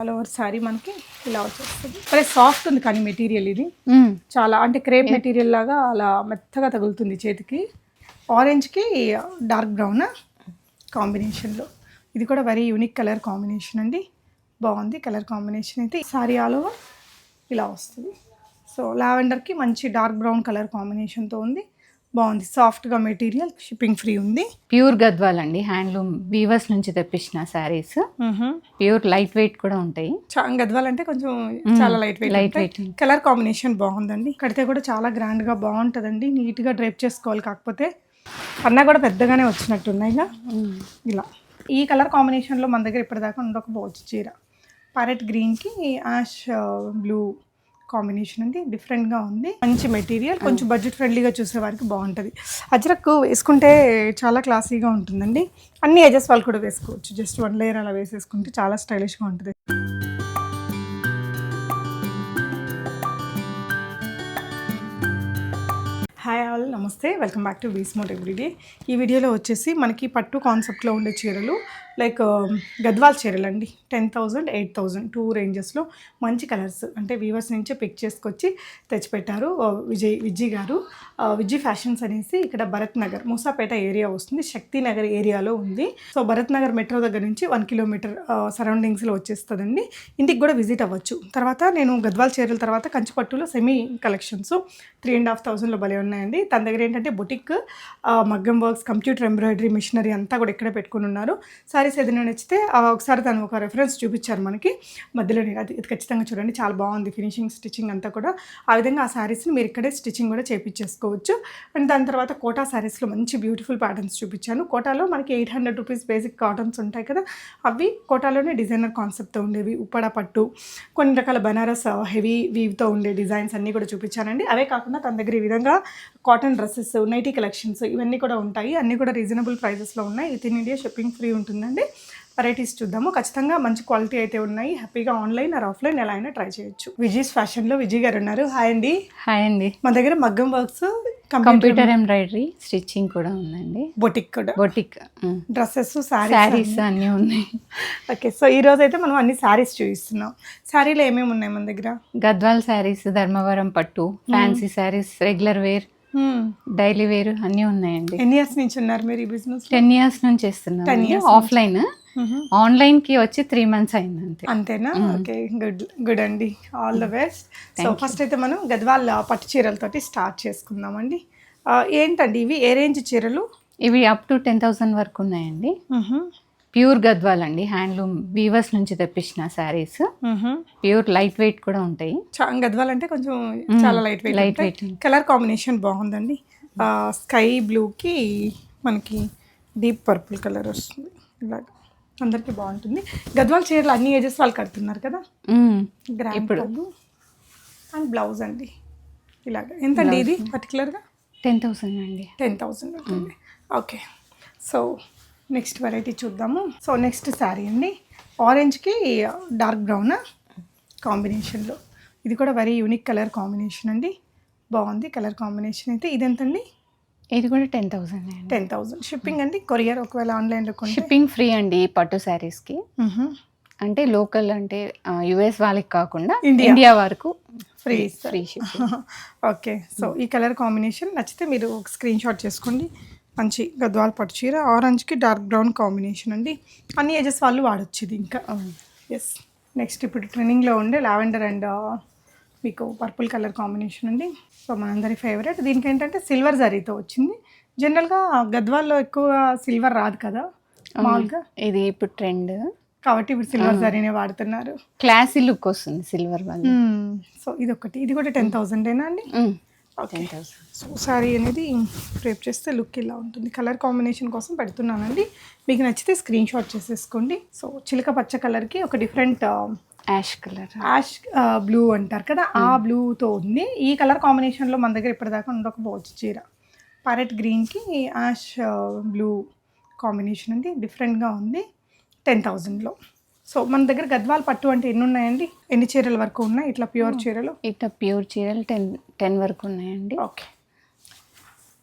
All over sorry మనకి ఇలా వచ్చేస్తుంది. అరే సాఫ్ట్ ఉంది కానీ మెటీరియల్ ఇది. మ్మ్. చాలా అంటే క్రేప్ మెటీరియల్ లాగా అలా మెత్తగా తగులుతుంది చేతికి. ఆరెంజ్కి డార్క్ బ్రౌన్ కాంబినేషన్లో ఇది కూడా వెరీ యూనిక్ కలర్ కాంబినేషన్ అండి. బాగుంది కలర్ కాంబినేషన్ అయితే. సారీ ఆల్ ఓవర్ ఇలా వస్తుంది. సో లావెండర్కి మంచి డార్క్ బ్రౌన్ కలర్ కాంబినేషన్తో ఉంది. బాగుంది. సాఫ్ట్గా మెటీరియల్ షిప్పింగ్ ఫ్రీ ఉంది. ప్యూర్ గద్వాల్ అండి హ్యాండ్లూమ్ వీవర్స్ నుంచి తెప్పించిన శారీస్. ప్యూర్ లైట్ వెయిట్ కూడా ఉంటాయి. గద్వాల్ అంటే కొంచెం చాలా light weight light weight. Colour combination బాగుందండి. కడితే కూడా చాలా గ్రాండ్గా బాగుంటుందండి. నీట్గా డ్రైప్ చేసుకోవాలి. కాకపోతే అన్నా కూడా పెద్దగానే వచ్చినట్టున్నాయిగా ఇలా. ఈ కలర్ కాంబినేషన్లో మన దగ్గర ఇప్పటిదాకా ఉండకపోవచ్చు చీర. ప్యారెట్ గ్రీన్కి యాష్ బ్లూ. కాంబినేషన్ అండి డిఫరెంట్గా ఉంది. మంచి మెటీరియల్ కొంచెం బడ్జెట్ ఫ్రెండ్లీగా చూసే వారికి బాగుంటుంది. అజ్రక్ వేసుకుంటే చాలా క్లాసీగా ఉంటుందండి. అన్ని ఏజెస్ వాళ్ళు కూడా వేసుకోవచ్చు. జస్ట్ వన్ లేయర్ అలా వేసేసుకుంటే చాలా స్టైలిష్గా ఉంటుంది. హాయ్ ఆల్ నమస్తే. వెల్కమ్ బ్యాక్ టు బీస్మోట్ ఎవ్రీడే ఈ వీడియోలో వచ్చేసి మనకి పట్టు కాన్సెప్ట్లో ఉండే చీరలు లైక్ um, గద్వాల్ చీరలు అండి ten thousand eight thousand to రేంజెస్లో మంచి కలర్స్. అంటే వీవర్స్ నుంచే పిక్ చేసుకొచ్చి తెచ్చిపెట్టారు విజయ్ విజయ్ గారు. ఆ, విజయ్ ఫ్యాషన్స్ అనేసి ఇక్కడ భరత్ నగర్ మూసాపేట ఏరియా వస్తుంది. శక్తి నగర్ ఏరియాలో ఉంది. సో భరత్ నగర్ మెట్రో దగ్గర నుంచి వన్ కిలోమీటర్ సరౌండింగ్స్లో వచ్చేస్తుందండి. ఇంటికి కూడా విజిట్ అవ్వచ్చు. తర్వాత నేను గద్వాల్ చీరల తర్వాత కంచిపట్టులో semi collections three and half థౌజండ్లో భలే ఉన్నాయండి. తన దగ్గర ఏంటంటే బొటిక్ మగ్గం వర్క్స్ కంప్యూటర్ ఎంబ్రాయిడరీ మిషనరీ అంతా కూడా ఇక్కడే పెట్టుకుని ఉన్నారు. సో సారీస్ ఏదైనా నచ్చితే ఒకసారి తను ఒక రెఫరెన్స్ చూపించారు మనకి. మధ్యలో అది ఇది ఖచ్చితంగా చూడండి చాలా బాగుంది ఫినిషింగ్ స్టిచ్చింగ్ అంతా కూడా. ఆ విధంగా ఆ శారీస్ని మీరు ఇక్కడే స్టిచ్చింగ్ కూడా చేపించేసుకోవచ్చు అండ్ దాని తర్వాత కోటా శారీస్లో మంచి బ్యూటిఫుల్ ప్యాటర్న్స్ చూపించాను. కోటాలో మనకి eight hundred rupees basic cottons ఉంటాయి కదా అవి కోటాలోనే డిజైనర్ కాన్సెప్ట్తో ఉండేవి. ఉప్పడ పట్టు కొన్ని రకాల బనారస్ హెవీ వీవ్తో ఉండే డిజైన్స్ అన్నీ కూడా చూపించానండి. అవే కాకుండా తన దగ్గర ఈ విధంగా కాటన్ డ్రెస్సెస్ నైటీ కలెక్షన్స్ ఇవన్నీ కూడా ఉంటాయి. అన్నీ కూడా రీజనబుల్ ప్రైజెస్లో ఉన్నాయి. With in India shipping free ఉంటుందండి వెరైటీస్ చూద్దాము. ఖచ్చితంగా మంచి క్వాలిటీ అయితే ఉన్నాయి. హ్యాపీగా ఆన్లైన్ ఆర్ ఆఫ్లైన్ ఎలా అయినా ట్రై చేయొచ్చు. విజయస్ ఫ్యాషన్లో విజయ్ గారు ఉన్నారు. హాయ్ అండి. హాయ్ అండి. మన దగ్గర మగ్గం వర్క్స్ కంప్యూటర్ ఎంబ్రాయిడరీ స్టిచ్చింగ్ కూడా ఉందండి. బొటిక్ కూడా. బొటిక్ డ్రెస్సెస్ శారీస్ అన్నీ. ఉన్నాయి. ఓకే సో ఈ రోజు అయితే మనం అన్ని శారీస్ చూపిస్తున్నాం. శారీలో ఏమేమి ఉన్నాయి మన దగ్గర? గద్వాల్ శారీస్ ధర్మవరం పట్టు fancy sarees regular wear daily wear అన్నీ ఉన్నాయండి. ఎన్ని ఇయర్స్ నుంచి ఉన్నారు మీరు ఈ బిజినెస్ టెన్ ఇయర్స్ నుంచి చేస్తున్నాం ఆఫ్లైన్. ఆన్లైన్కి వచ్చి త్రీ మంత్స్ అయింది అంతే అంతేనా ఓకే. గుడ్ గుడ్ అండి. All the best. So first అయితే మనం గద్వాల్ పట్టు చీరలతోటి స్టార్ట్ చేసుకుందామండి. ఏంటండి ఇవి? ఏ రేంజ్ చీరలు? ఇవి అప్ టు టెన్ థౌసండ్ వరకు ఉన్నాయండి. ప్యూర్ గద్వాల్ అండి. హ్యాండ్లూమ్ వీవర్స్ నుంచి తెప్పించిన శారీస్. ప్యూర్ లైట్ వెయిట్ కూడా ఉంటాయి. గద్వాల్ అంటే కొంచెం చాలా light weight light weight. Colour combination బాగుందండి. స్కై బ్లూకి మనకి డీప్ పర్పుల్ కలర్ వస్తుంది. ఇలాగ అందరికీ బాగుంటుంది. గద్వాల్ చీరలు అన్ని ఏజెస్ వాళ్ళు కడుతున్నారు కదా? పళ్ళు అండ్ బ్లౌజ్ అండి. ఇలాగ. ఎంతండి ఇది పర్టికులర్గా టెన్ థౌసండ్ అండి. Ten thousand okay. So next variety చూద్దాము. సో నెక్స్ట్ శారీ అండి. ఆరెంజ్కి డార్క్ బ్రౌన్ కాంబినేషన్లో. ఇది కూడా వెరీ యూనిక్ కలర్ కాంబినేషన్ అండి. బాగుంది కలర్ కాంబినేషన్ అయితే. ఇది ఎంతండి? ఇది కూడా టెన్ థౌసండ్ అండి. Ten thousand. షిప్పింగ్ అండి? కొరియర్ ఒకవేళ ఆన్లైన్లో షిప్పింగ్ ఫ్రీ అండి ఈ పట్టు శారీస్కి. అంటే లోకల్ అంటే యుఎస్ వాళ్ళకి కాకుండా ఇండియా. వరకు free free shipping. Okay. So ఈ కలర్ కాంబినేషన్ నచ్చితే మీరు ఒక స్క్రీన్ షాట్ చేసుకోండి. మంచి గద్వాల్ పట్టు చీర ఆరెంజ్కి డార్క్ బ్రౌన్ కాంబినేషన్ అండి. అన్ని ఏజెస్ వాళ్ళు వాడచ్చు ఇది ఇంకా. ఎస్ నెక్స్ట్ ఇప్పుడు ట్రెండింగ్లో ఉండే లావెండర్ అండ్ మీకు పర్పుల్ కలర్ కాంబినేషన్ అండి. సో మనందరి ఫేవరెట్ దీనికి ఏంటంటే సిల్వర్ జరీతో వచ్చింది. జనరల్గా గద్వాల్లో ఎక్కువ సిల్వర్ రాదు కదా మామూలుగా. ఇది ఇప్పుడు ట్రెండ్. కాబట్టి ఇప్పుడు సిల్వర్ జరీనే వాడుతున్నారు. క్లాసీ లుక్ వస్తుంది సిల్వర్ వల్ల. సో ఇది ఒకటి ఇది కూడా టెన్ థౌజండేనా అండి? ఓకే సో శారీ అనేది రేపు చేస్తే లుక్ ఇలా ఉంటుంది. కలర్ కాంబినేషన్ కోసం పెడుతున్నానండి. మీకు నచ్చితే స్క్రీన్ షాట్ చేసేసుకోండి. సో చిలక పచ్చ కలర్కి ఒక different ash colour ash blue అంటారు కదా ఆ బ్లూతో ఉంది. ఈ కలర్ కాంబినేషన్లో మన దగ్గర ఇప్పటిదాకా ఉండకపోవచ్చు చీర. ప్యారెట్ గ్రీన్కి యాష్ బ్లూ కాంబినేషన్ అండి డిఫరెంట్గా ఉంది. టెన్ థౌజండ్లో సో మన దగ్గర గద్వాల్ పట్టు అంటే ఎన్ని ఉన్నాయండి ఎన్ని చీరల వరకు ఉన్నాయి? ఇట్లా ప్యూర్ చీరలు? ఇట్లా ప్యూర్ చీరలు టెన్ టెన్ వరకు ఉన్నాయండి. ఓకే.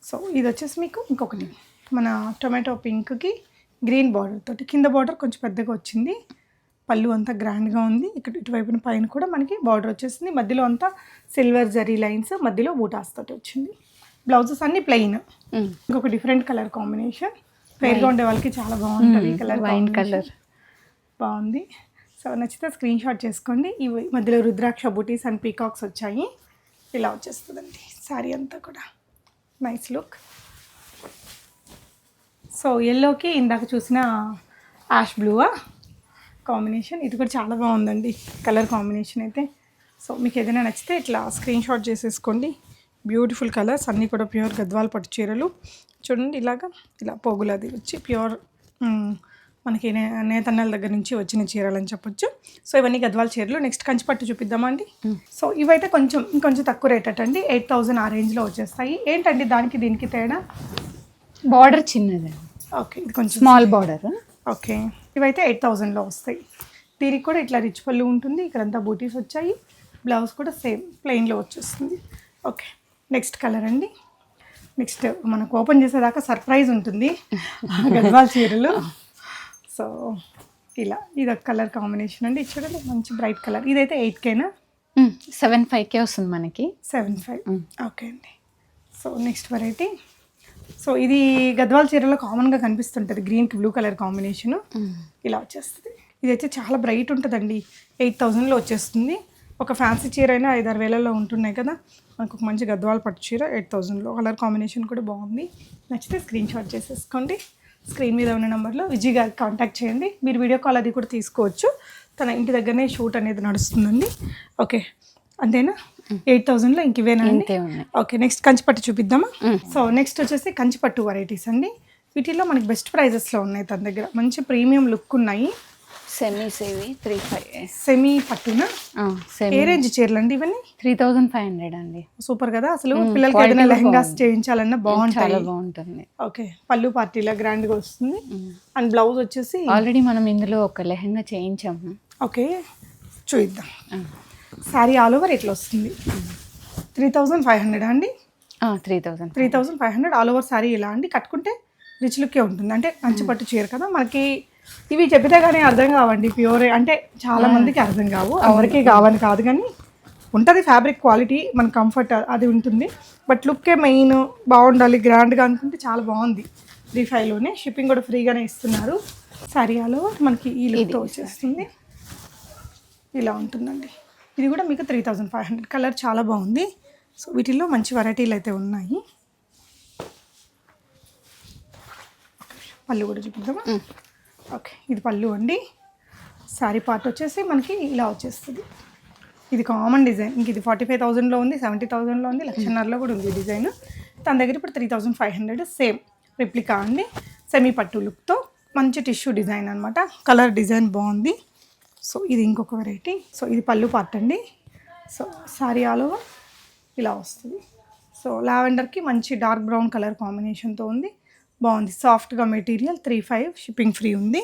సో ఇది వచ్చేసి మీకు ఇంకొకటి. మన టొమాటో పింక్కి గ్రీన్ బార్డర్ తోటి. కింద బార్డర్ కొంచెం పెద్దగా వచ్చింది. పళ్ళు అంతా గ్రాండ్గా ఉంది. ఇక్కడ ఇటువైపున పైన కూడా మనకి బార్డర్ వచ్చేసింది. మధ్యలో అంతా సిల్వర్ జరీ లైన్స్ మధ్యలో బూటాస్ తోటి వచ్చింది. బ్లౌజెస్ అన్ని ప్లెయిన్. ఉమ్. ఇంకొక డిఫరెంట్ కలర్ కాంబినేషన్. ఫెయిర్గా ఉండే వాళ్ళకి చాలా బాగుంటుంది కలర్ వైన్ కలర్. బాగుంది. సో నచ్చితే స్క్రీన్ షాట్ చేసుకోండి. ఈ మధ్యలో రుద్రాక్ష బూటీస్ అండ్ పీకాక్స్ వచ్చాయి. ఇలా వచ్చేస్తుందండి. శారీ అంతా కూడా. నైస్ లుక్ సో ఎల్లోకి ఇందాక చూసిన యాష్ బ్లూవా కాంబినేషన్ ఇది కూడా చాలా బాగుందండి. కలర్ కాంబినేషన్ అయితే. సో మీకు ఏదైనా నచ్చితే ఇట్లా స్క్రీన్ షాట్ చేసేసుకోండి. బ్యూటిఫుల్ కలర్స్ అన్నీ కూడా ప్యూర్ గద్వాల పట్టు చీరలు. చూడండి ఇలాగా. ఇలా పోగులది వచ్చి ప్యూర్ మనకి నేతన్నల దగ్గర నుంచి వచ్చిన చీరలు అని చెప్పొచ్చు. సో ఇవన్నీ గద్వాల చీరలు. నెక్స్ట్ కంచి పట్టు చూపిద్దామా అండి? సో ఇవైతే కొంచెం ఇంకొంచెం తక్కువ రేట్ అటండి ఎయిట్ థౌజండ్ ఆ రేంజ్లో వచ్చేస్తాయి. ఏంటండి దానికి దీనికి తేడా? బార్డర్ చిన్నది. ఓకే ఇది కొంచెం స్మాల్ బార్డర్ ఓకే ఇవైతే ఎయిట్ థౌజండ్లో వస్తాయి. దీనికి కూడా ఇట్లా రిచ్ పళ్ళు ఉంటుంది. ఇక్కడంతా బూటీస్ వచ్చాయి. బ్లౌజ్ కూడా సేమ్ ప్లెయిన్లో వచ్చేస్తుంది. ఓకే నెక్స్ట్ కలర్ అండి. నెక్స్ట్ మనకు ఓపెన్ చేసేదాకా సర్ప్రైజ్ ఉంటుంది. గద్వాల్ చీరలు. సో ఇలా ఇది ఒక కలర్ కాంబినేషన్ అండి. ఇది చూడండి మంచి బ్రైట్ కలర్. ఇదైతే ఎయిట్ కేనా? సెవెన్ ఫైవ్ కే వస్తుంది మనకి. Seven five. ఓకే అండి. So next variety. సో ఇది గద్వాల్ చీరలో కామన్గా కనిపిస్తుంటుంది గ్రీన్కి బ్లూ కలర్ కాంబినేషను. ఇలా వచ్చేస్తుంది. ఇది అయితే చాలా బ్రైట్ ఉంటుందండి. ఎయిట్ థౌజండ్లో వచ్చేస్తుంది. ఒక ఫ్యాన్సీ చీర అయినా ఐదారు వేలలో ఉంటున్నాయి కదా. మనకు ఒక మంచి గద్వాల పట్టు చీర ఎయిట్ థౌజండ్లో. కలర్ కాంబినేషన్ కూడా బాగుంది. నచ్చితే స్క్రీన్ షాట్ చేసేసుకోండి. స్క్రీన్ మీద ఉన్న నెంబర్లో విజయ్ గారికి కాంటాక్ట్ చేయండి. మీరు వీడియో కాల్ అది కూడా తీసుకోవచ్చు. తన ఇంటి దగ్గరనే షూట్ అనేది నడుస్తుందండి. ఓకే అంతేనా? ఎయిట్ థౌజండ్లో ఇంక ఇవేనా ఓకే నెక్స్ట్ కంచిపట్టు చూపిద్దామా. సో నెక్స్ట్ వచ్చేసి కంచిపట్టు వెరైటీస్ అండి. వీటిల్లో మనకి బెస్ట్ ప్రైజెస్లో ఉన్నాయి తన దగ్గర. మంచి ప్రీమియం లుక్ ఉన్నాయి. సెమీ సేవి త్రీ ఫైవ్ సెమీ పట్టున? ఏ రేంజ్ చీరలు అండి ఇవన్నీ? త్రీ థౌజండ్ ఫైవ్ హండ్రెడ్ అండి. సూపర్ కదా అసలు పిల్లలకి ఏదైనా లెహంగాస్. చేయించాలన్నా చాలా బాగుంటాయి. బాగుంటుంది. ఓకే పళ్ళు పార్టీలా గ్రాండ్గా వస్తుంది. అండ్ బ్లౌజ్ వచ్చేసి ఆల్రెడీ మనం ఇందులో ఒక లెహంగా చేయించాము ఓకే చూద్దాం శారీ ఆల్ ఓవర్ ఇట్లా వస్తుంది? త్రీ థౌజండ్ ఫైవ్ హండ్రెడ్ అండి? Three thousand three thousand five hundred. All over sari ఇలా అండి కట్టుకుంటే రిచ్ లుక్కే ఉంటుంది. అంటే మంచి పట్టు చీర కదా మనకి ఇవి చెప్పితే కానీ అర్థం కావండి ప్యూర్. అంటే చాలా మందికి అర్థం కావు అందరికీ కావని కాదు కానీ ఉంటుంది ఫ్యాబ్రిక్ క్వాలిటీ మన కంఫర్ట్ అది ఉంటుంది. బట్ లుక్కే మెయిన్ బాగుండాలి గ్రాండ్గా అనుకుంటే చాలా బాగుంది. త్రీ ఫైవ్లోనే షిప్పింగ్ కూడా ఫ్రీగానే ఇస్తున్నారు. శారీలో మనకి ఈ లుక్తో వచ్చేస్తుంది. ఇలా ఉంటుందండి. ఇది కూడా మీకు three thousand five hundred colour చాలా బాగుంది. సో వీటిల్లో మంచి వెరైటీలు అయితే ఉన్నాయి. పళ్ళు కూడా చూపిద్దామా? ఓకే ఇది పళ్ళు అండి. శారీ పార్ట్ వచ్చేసి మనకి ఇలా వచ్చేస్తుంది. ఇది కామన్ డిజైన్. ఇంక ఇది ఫార్టీ ఫైవ్ థౌజండ్లో ఉంది సెవెంటీ థౌజండ్లో ఉంది లక్షన్నరలో కూడా ఉంది డిజైన్. తన దగ్గర ఇప్పుడు three thousand five hundred same replica అండి. సెమీ పట్టు లుక్తో మంచి టిష్యూ డిజైన్ అనమాట కలర్ డిజైన్ బాగుంది. సో ఇది ఇంకొక వెరైటీ. సో ఇది పళ్ళు పార్ట్ అండి. సో శారీ ఆల్ ఇలా వస్తుంది. సో లావెండర్కి మంచి డార్క్ బ్రౌన్ కలర్ కాంబినేషన్తో ఉంది. బాగుంది. సాఫ్ట్గా material three five shipping free ఉంది.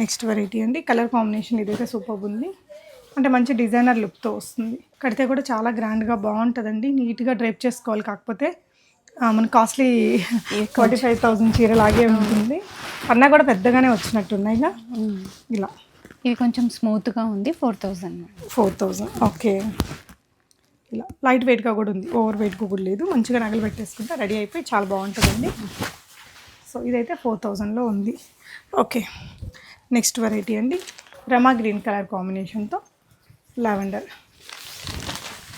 నెక్స్ట్ వెరైటీ అండి. కలర్ కాంబినేషన్ ఇదైతే సూపర్ ఉంది. అంటే మంచి డిజైనర్ లుక్తో వస్తుంది. కడితే కూడా చాలా గ్రాండ్గా బాగుంటుందండి. నీట్గా డ్రైప్ చేసుకోవాలి. కాకపోతే మన కాస్ట్లీ ఫార్టీ ఫైవ్ థౌజండ్ చీర లాగే ఉంటుంది. అన్నా కూడా పెద్దగానే వచ్చినట్టున్నాయిగా. ఇలా. ఇది కొంచెం స్మూత్గా ఉంది. Four thousand four thousand okay. ఇలా. లైట్ వెయిట్గా కూడా ఉంది. ఓవర్ వెయిట్ కూడా లేదు. మంచిగా నగలు పెట్టేసుకుంటే రెడీ అయిపోయి చాలా బాగుంటుందండి. సో ఇదైతే ఫోర్ థౌజండ్లో ఉంది. ఓకే నెక్స్ట్ వెరైటీ అండి. రమా గ్రీన్ కలర్ కాంబినేషన్తో లావెండర్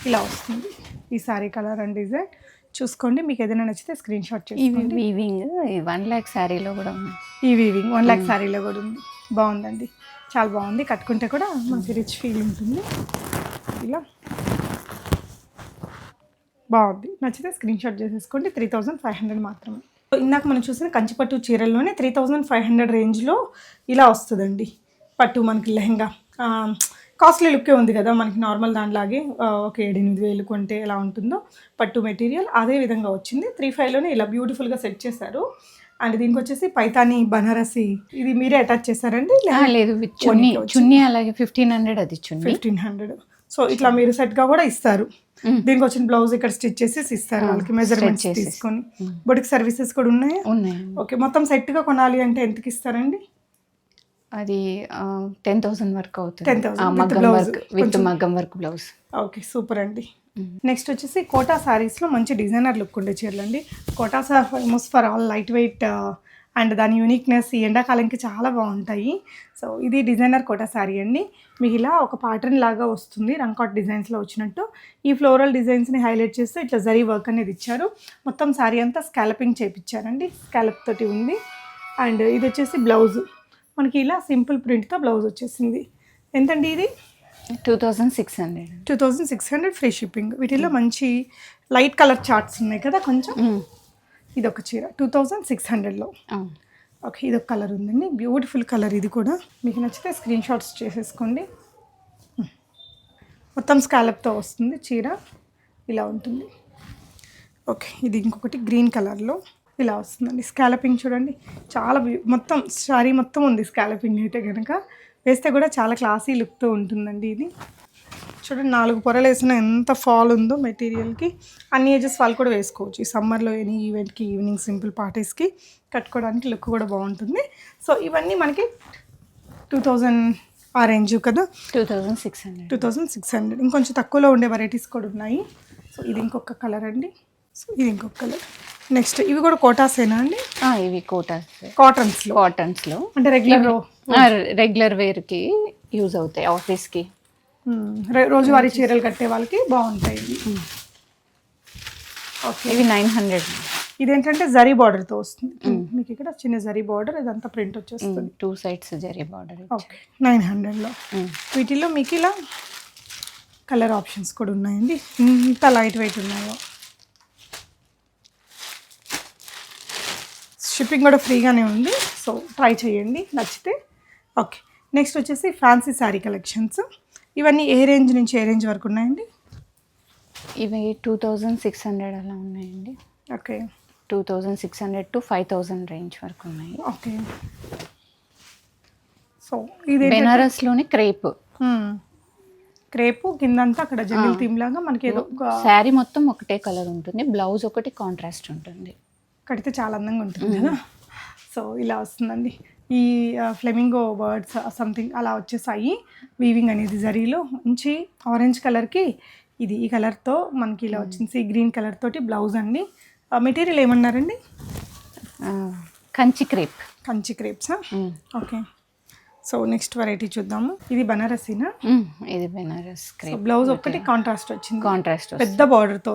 ఇలా వస్తుంది. ఈ సారీ కలర్ అండ్ డిజైన్ చూసుకోండి. మీకు ఏదైనా నచ్చితే స్క్రీన్ షాట్ చేసుకోండి. వీవింగ్ వన్ ల్యాక్ శారీలో కూడా ఉంది. ఈ వీవింగ్ వన్ ల్యాక్ శారీలో కూడా ఉంది. బాగుందండి. చాలా బాగుంది. కట్టుకుంటే కూడా మంచి రిచ్ ఫీల్ ఉంటుంది. ఇలా. బాగుంది. నచ్చితే స్క్రీన్ షాట్ చేసేసుకోండి. త్రీ థౌజండ్ ఫైవ్ హండ్రెడ్ మాత్రమే. ఇందాక మనం చూసిన కంచిపట్టు చీరల్లోనే త్రీ థౌజండ్ ఫైవ్ హండ్రెడ్ రేంజ్లో ఇలా వస్తుందండి. పట్టు మనకి లెహంగా. కాస్ట్లీ లుక్కే ఉంది కదా మనకి నార్మల్ దానిలాగే. ఒక ఏడు ఎనిమిది వేలు కొంటే ఎలా ఉంటుందో పట్టు మెటీరియల్. అదే విధంగా వచ్చింది. త్రీ ఫైవ్లోనే ఇలా బ్యూటిఫుల్గా సెట్ చేశారు. అండ్ దీనికి వచ్చేసి పైతాని బనారసి. ఇది మీరే అటాచ్ చేశారండి? లేదు చున్నీ. చున్నీ. అలాగే ఫిఫ్టీన్ హండ్రెడ్ అది చున్నీ. ఫిఫ్టీన్ హండ్రెడ్ సో ఇట్లా మీరు సెట్గా కూడా ఇస్తారు. దీనికి వచ్చిన బ్లౌజ్ ఇక్కడ స్టిచ్ చేసి ఇస్తారు. వాళ్ళకి మెజర్మెంట్స్. తీసుకొని. బొటిక్ సర్వీసెస్ కూడా ఉన్నాయా? ఉన్నాయి. ఓకే మొత్తం సెట్గా కొనాలి అంటే ఎంతకి ఇస్తారండి? అది టెన్ థౌసండ్ వరకు అవుతుంది. 10,000 ఆ, with మగ్గం blouse. వర్క్ విత్ మగ్గం వర్క్ బ్లౌజ్ ఓకే సూపర్ అండి. నెక్స్ట్ వచ్చేసి కోటా శారీస్లో మంచి డిజైనర్ లుక్ ఉండే చీరలు అండి Kota sir famous for all light weight and దాని యూనిక్నెస్ ఈ ఎండాకాలంకి చాలా బాగుంటాయి. సో ఇది డిజైనర్ కోటా శారీ అండి. మీకు ఇలా ఒక ప్యాటర్న్ లాగా వస్తుంది. రంకాట్ డిజైన్స్లో వచ్చినట్టు. ఈ ఫ్లోరల్ డిజైన్స్ని హైలైట్ చేస్తే ఇట్లా జరీ వర్క్ అనేది ఇచ్చారు. మొత్తం శారీ అంతా స్కాలపింగ్ చేపించారండి స్కాలప్ తోటి ఉంది. అండ్ ఇది వచ్చేసి బ్లౌజ్ మనకి ఇలా సింపుల్ ప్రింట్తో బ్లౌజ్ వచ్చేసింది. ఎంతండి ఇది? Two thousand six hundred two thousand six hundred free shipping వీటిలో మంచి లైట్ కలర్ చార్ట్స్ ఉన్నాయి కదా కొంచెం? ఇది ఒక చీర టూ థౌజండ్ సిక్స్ హండ్రెడ్లో ఓకే ఇది ఒక కలర్ ఉందండి. బ్యూటిఫుల్ కలర్ ఇది కూడా. మీకు నచ్చితే స్క్రీన్ షాట్స్ చేసేసుకోండి. మొత్తం స్కాలప్తో వస్తుంది చీర. ఇలా ఉంటుంది. ఓకే ఇది ఇంకొకటి గ్రీన్ కలర్లో ఇలా వస్తుందండి. స్కాలపింగ్ చూడండి. చాలా మొత్తం శారీ మొత్తం ఉంది స్కాలపింగ్ అయితే కనుక వేస్తే కూడా చాలా క్లాసీ లుక్తో ఉంటుందండి ఇది. చూడండి నాలుగు పొరలు వేసిన ఎంత ఫాల్ ఉందో మెటీరియల్కి. అన్ని ఏజెస్ వాళ్ళు కూడా వేసుకోవచ్చు. ఈ సమ్మర్లో ఎనీ ఈవెంట్కి ఈవినింగ్ సింపుల్ పార్టీస్కి కట్టుకోవడానికి లుక్ కూడా బాగుంటుంది. సో ఇవన్నీ మనకి టూ థౌజండ్ ఆ రేంజ్ కదా? Two thousand six hundred. Two thousand six hundred. ఇంకొంచెం తక్కువలో ఉండే వెరైటీస్ కూడా ఉన్నాయి. సో ఇది ఇంకొక కలర్ అండి. సో ఇది ఇంకొక కలర్ నెక్స్ట్ ఇవి కూడా కోటాసేనా అండి? ఇవి కోటాస్. కాటన్స్లో కాటన్స్లో అంటే రెగ్యులర్ రెగ్యులర్ వేర్కి యూజ్ అవుతాయి ఆఫీస్కి రోజువారీ చీరలు కట్టే వాళ్ళకి బాగుంటాయి ఓకే ఇవి నైన్ హండ్రెడ్. ఇదేంటంటే జరీ బార్డర్తో వస్తుంది. మీకు ఇక్కడ చిన్న జరీ బార్డర్ ఇదంతా ప్రింట్ వచ్చేస్తుంది. Two sides zari border okay nine హండ్రెడ్లో. వీటిల్లో మీకు ఇలా కలర్ ఆప్షన్స్ కూడా ఉన్నాయండి. ఇంత లైట్ వెయిట్ ఉన్నాయో. షిప్పింగ్ కూడా ఫ్రీగానే ఉంది. సో ట్రై చేయండి. నచ్చితే. ఓకే నెక్స్ట్ వచ్చేసి ఫ్యాన్సీ శారీ కలెక్షన్స్. ఇవన్నీ ఏ రేంజ్ నుంచి ఏ రేంజ్ వరకు ఉన్నాయండి? ఇవి టూ థౌజండ్ సిక్స్ హండ్రెడ్ అలా ఉన్నాయండి. Okay. Two thousand six hundred to five thousand range వరకు ఉన్నాయి. ఓకే. సో ఇది బెనారస్లోని క్రేప్. క్రేపు కిందంతా అక్కడ జంగిల్ థీమ్ లాగా మనకి ఏదో ఒక శారీ మొత్తం ఒకటే కలర్ ఉంటుంది. బ్లౌజ్ ఒకటి కాంట్రాస్ట్ ఉంటుంది. కడితే చాలా అందంగా ఉంటుంది కదా? సో ఇలా వస్తుందండి. ఈ ఫ్లెమింగో బర్డ్స్ సంథింగ్ అలా వచ్చేసాయి. వీవింగ్ అనేది జరీలో మంచి ఆరెంజ్ కలర్కి ఇది ఈ కలర్తో మనకి ఇలా వచ్చింది. సీ గ్రీన్ కలర్ తోటి బ్లౌజ్ అండి. మెటీరియల్ ఏమన్నారండి? కంచి క్రేప్ కంచి క్రేప్సా ఓకే సో నెక్స్ట్ వెరైటీ చూద్దాము. ఇది బనారసీనా? ఇది బెనారస్ క్రేప్ బ్లౌజ్ ఒక్కటి కాంట్రాస్ట్ వచ్చింది. కాంట్రాస్ట్ పెద్ద బార్డర్తో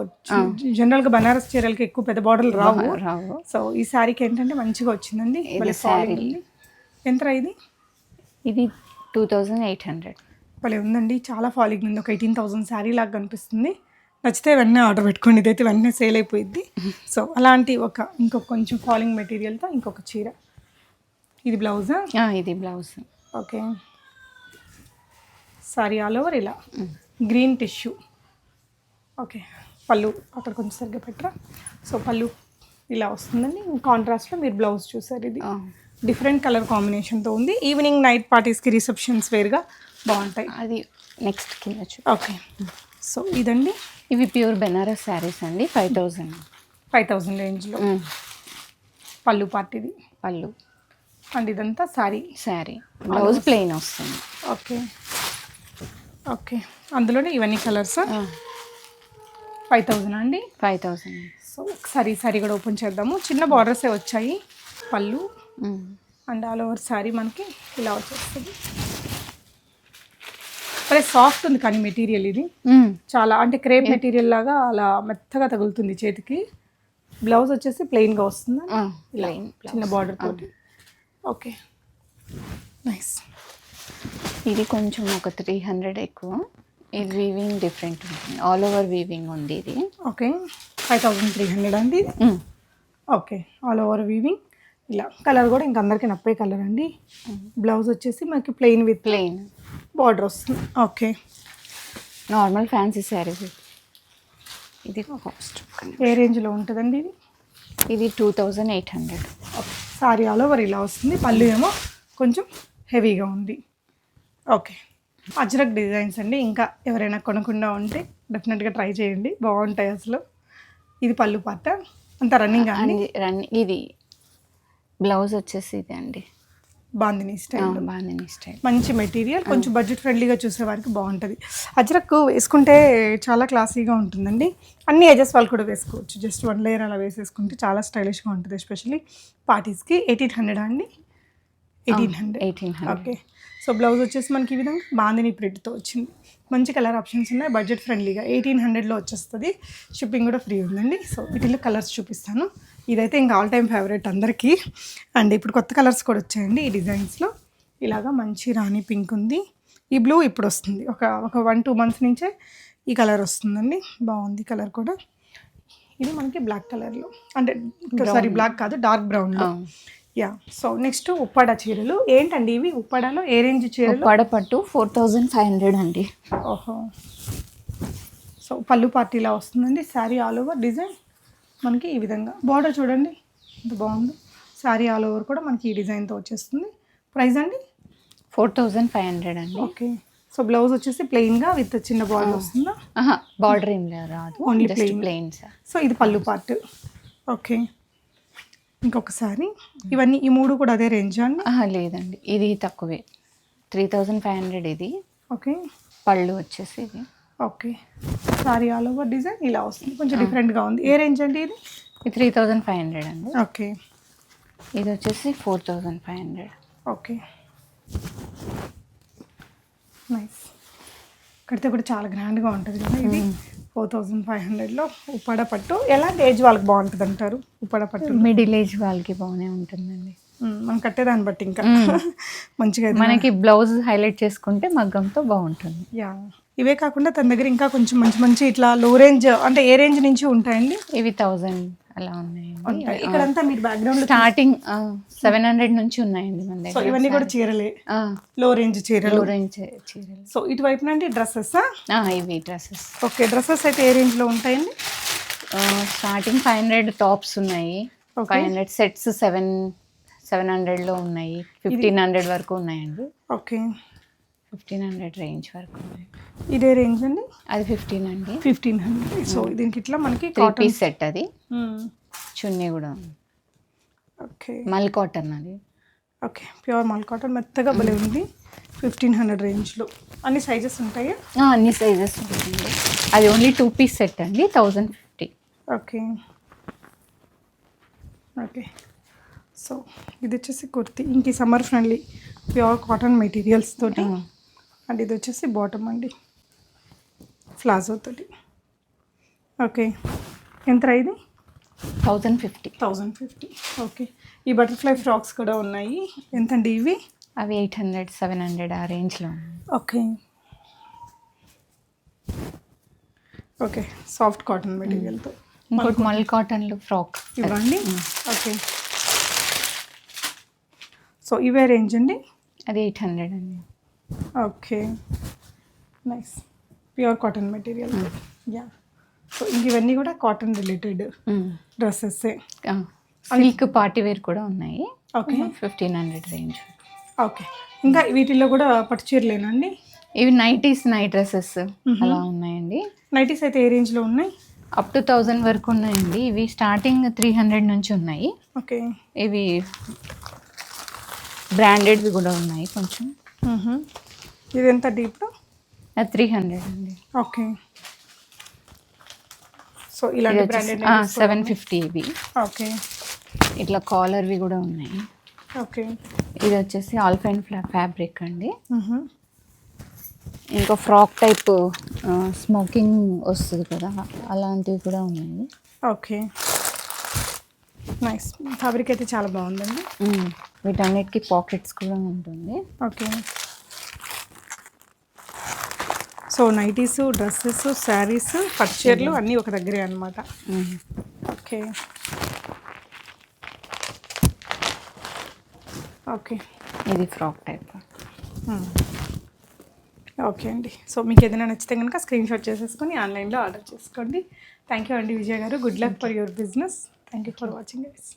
జనరల్గా బనారస్ చీరలకి ఎక్కువ పెద్ద బార్డర్లు రావు. రావు. సో ఈ శారీకి ఏంటంటే మంచిగా వచ్చిందండి. ఇది ఎంత ఇది? ఇది టూ థౌజండ్ ఎయిట్ హండ్రెడ్. భలే ఉందండి. చాలా ఫాలింగ్ ఉంది. ఒక ఎయిటీన్ థౌసండ్ శారీ లాగా కనిపిస్తుంది. నచ్చితే వెంటనే ఆర్డర్ పెట్టుకోండి. ఇదైతే వెంటనే సేల్ అయిపోయింది సో అలాంటి ఒక ఇంకొక కొంచెం ఫాలింగ్ మెటీరియల్తో ఇంకొక చీర. ఇది బ్లౌజా? ఇది blouse. Okay. Sari all over ఇలా. Green tissue. ఓకే. పళ్ళు అక్కడ కొంచెం సరిగ్గా పెట్టరా? సో పళ్ళు ఇలా వస్తుందండి. కాంట్రాస్ట్లో మీరు బ్లౌజ్ చూసారు ఇది. డిఫరెంట్ కలర్ కాంబినేషన్తో ఉంది. ఈవినింగ్ నైట్ పార్టీస్కి రిసెప్షన్స్ వేర్గా బాగుంటాయి. అది నెక్స్ట్ కింద ఓకే. సో ఇదండి. ఇవి ప్యూర్ బెనారస్ శారీస్ అండి. ఫైవ్ థౌజండ్ ఫైవ్ థౌజండ్ రేంజ్లో. పళ్ళు పార్టీది. పళ్ళు. అండ్ ఇదంతా సారీ శారీ. బ్లౌజ్ ప్లెయిన్ వస్తుంది. ఓకే. ఓకే. అందులోనే ఇవన్నీ కలర్స్. ఫైవ్ థౌజండ్ అండి. ఫైవ్ థౌజండ్ సో ఒకసారి సారీ కూడా ఓపెన్ చేద్దాము. చిన్న బార్డర్సే వచ్చాయి. పళ్ళు. అండ్ ఆల్ ఓవర్ శారీ మనకి ఇలా వచ్చేస్తుంది. అరే సాఫ్ట్ ఉంది కానీ మెటీరియల్ ఇది. చాలా అంటే క్రేప్ మెటీరియల్ లాగా అలా మెత్తగా తగులుతుంది చేతికి. బ్లౌజ్ వచ్చేసి ప్లెయిన్గా వస్తుంది. ప్లెయిన్ చిన్న బార్డర్ తోటి. ఓకే నైస్ ఇది కొంచెం ఒక త్రీ హండ్రెడ్ ఎక్కువ. ఇది వీవింగ్ డిఫరెంట్ ఉంటుంది. ఆల్ ఓవర్ వీవింగ్ ఉంది ఇది. Okay five thousand three hundred అండి ఓకే ఆల్ ఓవర్ వీవింగ్ ఇలా కలర్ కూడా ఇంక అందరికీ నప్పే కలర్ అండి. బ్లౌజ్ వచ్చేసి మనకి ప్లెయిన్ విత్ ప్లెయిన్ బార్డర్ వస్తుంది. ఓకే నార్మల్ ఫ్యాన్సీ శారీస్ ఇది. కాస్ట్ ఏ రేంజ్లో ఉంటుందండి ఇది? ఇది two thousand eight hundred okay sari all over ఇలా వస్తుంది. పళ్ళు ఏమో కొంచెం హెవీగా ఉంది. ఓకే అజ్రక్ డిజైన్స్ అండి. ఇంకా ఎవరైనా కొనకుండా ఉంటే డెఫినెట్గా ట్రై చేయండి. బాగుంటాయి అసలు. ఇది పళ్ళు పాట. అంత రన్నింగ్ అండి? రన్ ఇది బ్లౌజ్ వచ్చేసి ఇది అండి. బాందిని స్టైల్ బాగానే స్టైల్ మంచి మెటీరియల్ కొంచెం బడ్జెట్ ఫ్రెండ్లీగా చూసే వారికి బాగుంటుంది. అజ్రక్ వేసుకుంటే చాలా క్లాసీగా ఉంటుందండి. అన్ని ఏజెస్ వాళ్ళు కూడా వేసుకోవచ్చు. జస్ట్ వన్ లేయర్ అలా వేసేసుకుంటే చాలా స్టైలిష్గా ఉంటుంది ఎస్పెషల్లీ పార్టీస్కి ఎయిటీన్ హండ్రెడ్ అండి? Eighteen hundred eighteen hundred okay so blouse వచ్చేసి మనకి ఈ విధంగా బాందిని ప్రింట్తో వచ్చింది. మంచి కలర్ ఆప్షన్స్ ఉన్నాయి బడ్జెట్ ఫ్రెండ్లీగా ఎయిటీన్ హండ్రెడ్లో వచ్చేస్తుంది. షిప్పింగ్ కూడా ఫ్రీ ఉందండి. సో వీటిలో కలర్స్ చూపిస్తాను. ఇదైతే ఇంకా ఆల్ టైమ్ ఫేవరెట్ అందరికీ. అండ్ ఇప్పుడు కొత్త కలర్స్ కూడా వచ్చాయండి ఈ డిజైన్స్లో ఇలాగా మంచి రాణి పింక్ ఉంది. ఈ బ్లూ ఇప్పుడు వస్తుంది. ఒక ఒక వన్ టూ మంత్స్ నుంచే ఈ కలర్ వస్తుందండి. బాగుంది కలర్ కూడా. ఇది మనకి బ్లాక్ కలర్లో అంటే సారీ బ్లాక్ కాదు డార్క్ బ్రౌన్లో యా సో నెక్స్ట్ ఉప్పాడ చీరలు. ఏంటండి ఇవి ఉప్పాడలో? ఏ రేంజ్ చీరలు? పడపట్టు ఫోర్ థౌజండ్ ఫైవ్ హండ్రెడ్ అండి. ఓహో. సో పళ్ళు పార్టీలా వస్తుందండి. శారీ ఆల్ ఓవర్ డిజైన్ మనకి ఈ విధంగా. బార్డర్ చూడండి ఎంత బాగుంది. శారీ ఆల్ ఓవర్ కూడా మనకి ఈ డిజైన్తో వచ్చేస్తుంది. ప్రైస్ అండి? ఫోర్ థౌజండ్ ఫైవ్ హండ్రెడ్ అండి. ఓకే సో బ్లౌజ్ వచ్చేసి ప్లెయిన్గా విత్ చిన్న బార్డర్ వస్తుందా? బార్డర్ ఏం లేదు రాదు plain. ప్లెయిన్ సార్ సో ఇది పళ్ళు పార్ట్ ఓకే ఇంకొకసారి ఇవన్నీ ఈ మూడు కూడా అదే రేంజ్ అండి? లేదండి. ఇది తక్కువే. త్రీ థౌజండ్ ఫైవ్ హండ్రెడ్ ఇది. ఓకే పళ్ళు వచ్చేసి ఇది. Okay. Sari all over design ఇలా వస్తుంది. కొంచెం డిఫరెంట్గా ఉంది. ఏ రేంజ్ అండి ఇది? ఇది త్రీ థౌజండ్ ఫైవ్ హండ్రెడ్ అండి. ఓకే. ఇది వచ్చేసి four thousand five hundred okay. Nice. కడితే కూడా చాలా గ్రాండ్గా ఉంటుంది కదా ఇది. ఫోర్ థౌజండ్ ఫైవ్ హండ్రెడ్లో ఉప్పాడ పట్టు. ఎలాంటి ఏజ్ వాళ్ళకి బాగుంటుంది అంటారు? ఉప్పాడ పట్టు. మిడిల్ ఏజ్ వాళ్ళకి బాగానే ఉంటుందండి. మనం కట్టేదాన్ని బట్టి ఇంకా. మంచిగా మనకి బ్లౌజ్ హైలైట్ చేసుకుంటే మగ్గంతో బాగుంటుంది. యా. ఇవే కాకుండా తన దగ్గర ఇంకా కొంచెం మంచి మంచి ఇట్లా లో రేంజ్ అంటే ఏ రేంజ్ నుంచి ఉంటాయండి? ఇవి థౌజండ్ అలా ఉన్నాయండి. ఉంటాయి. ఇక్కడంతా మీరు బ్యాక్గ్రౌండ్ స్టార్టింగ్ సెవెన్ హండ్రెడ్ నుంచి ఉన్నాయండి మన దగ్గర ఇవన్నీ కూడా చీరలే. లో రేంజ్ చీరలు. రేంజ్ చీరలు. సో ఇటువైపు నుండి డ్రెస్సెస్ ఇవి డ్రెస్సెస్ ఓకే డ్రెస్సెస్ అయితే ఏ రేంజ్లో ఉంటాయండి? స్టార్టింగ్ ఫైవ్ హండ్రెడ్ టాప్స్ ఉన్నాయి. Five hundred sets seven seven హండ్రెడ్లో ఉన్నాయి. ఫిఫ్టీన్ హండ్రెడ్ వరకు ఉన్నాయండి. ఓకే ఫిఫ్టీన్ హండ్రెడ్ రేంజ్ వరకు ఇదే రేంజ్ అండి? అది ఫిఫ్టీన్ అండి. Fifteen hundred. సో దీనికి ఇట్లా మనకి త్రీ కాటన్ పీస్ సెట్ అది. చున్నీ కూడా ఉంది. ఓకే. మల్ కాటన్ అది. ఓకే. ప్యూర్ మాల్ కాటన్ మెత్తగా భలే ఉంది. ఫిఫ్టీన్ హండ్రెడ్ రేంజ్లో. అన్ని సైజెస్ ఉంటాయా? అన్ని సైజెస్ ఉంటాయండి. అది ఓన్లీ టూ పీస్ సెట్ అండి thousand fifty okay. Okay. So ఇది వచ్చేసి కుర్తి. ఇంక summer friendly pure cotton materials తోటి. అండ్ ఇది వచ్చేసి బాటమ్ అండి. ప్లాజో తోటి. ఓకే ఎంత ఇది? Thousand fifty thousand fifty okay ఈ బటర్ఫ్లై ఫ్రాక్స్ కూడా ఉన్నాయి. ఎంతండి ఇవి? అవి ఎయిట్ హండ్రెడ్ సెవెన్ హండ్రెడ్ ఆ రేంజ్లో ఓకే ఓకే సాఫ్ట్ కాటన్ మెటీరియల్తో ఇంకోటి మల్ కాటన్లో ఫ్రాక్ ఇవ్వండి. ఓకే సో ఇవే రేంజ్ అండి? అది ఎయిట్ హండ్రెడ్ అండి. Okay nice pure cotton material yeah so ఇంక ఇవన్నీ కూడా cotton related dresses silk party wear కూడా ఉన్నాయి. Okay fifteen hundred range okay ఇంకా వీటిల్లో కూడా పట్టు చీరలేనండి ఇవి నైటీస్ నైట్ డ్రెస్సెస్ అలా ఉన్నాయండి. నైటీస్ అయితే ఏ రేంజ్లో ఉన్నాయి? అప్ టు థౌజండ్ వరకు ఉన్నాయండి. ఇవి స్టార్టింగ్ త్రీ హండ్రెడ్ నుంచి ఉన్నాయి. ఓకే ఇవి బ్రాండెడ్వి కూడా ఉన్నాయి కొంచెం. ఇది ఎంత డీప్? త్రీ హండ్రెడ్ అండి. ఓకే. సో ఇలాంటి బ్రాండెడ్ సెవెన్ ఫిఫ్టీ ఇవి. ఓకే. ఇట్లా కాలర్వి కూడా ఉన్నాయి. ఓకే. ఇది వచ్చేసి ఆల్ఫైన్ ఫ్లా ఫ్యాబ్రిక్ అండి. ఇంకా ఫ్రాక్ టైప్ స్మోకింగ్ వస్తుంది కదా అలాంటివి కూడా ఉన్నాయి. ఓకే. నైస్. ఫ్యాబ్రిక్ అయితే చాలా బాగుందండి. వీటన్నిటికీ పాకెట్స్ కూడా ఉంటుంది. Okay. So nighties dresses saris పర్చర్లు అన్నీ ఒక దగ్గరే అనమాట మ్మ్. ఓకే. ఓకే. ఇది ఫ్రాక్ టైప్. ఓకే అండి. సో మీకు ఏదైనా నచ్చితే కనుక స్క్రీన్ షాట్ చేసేసుకొని ఆన్లైన్లో ఆర్డర్ చేసుకోండి. థ్యాంక్ యూ అండి Vijay garu. Good luck for your business thank you for watching guys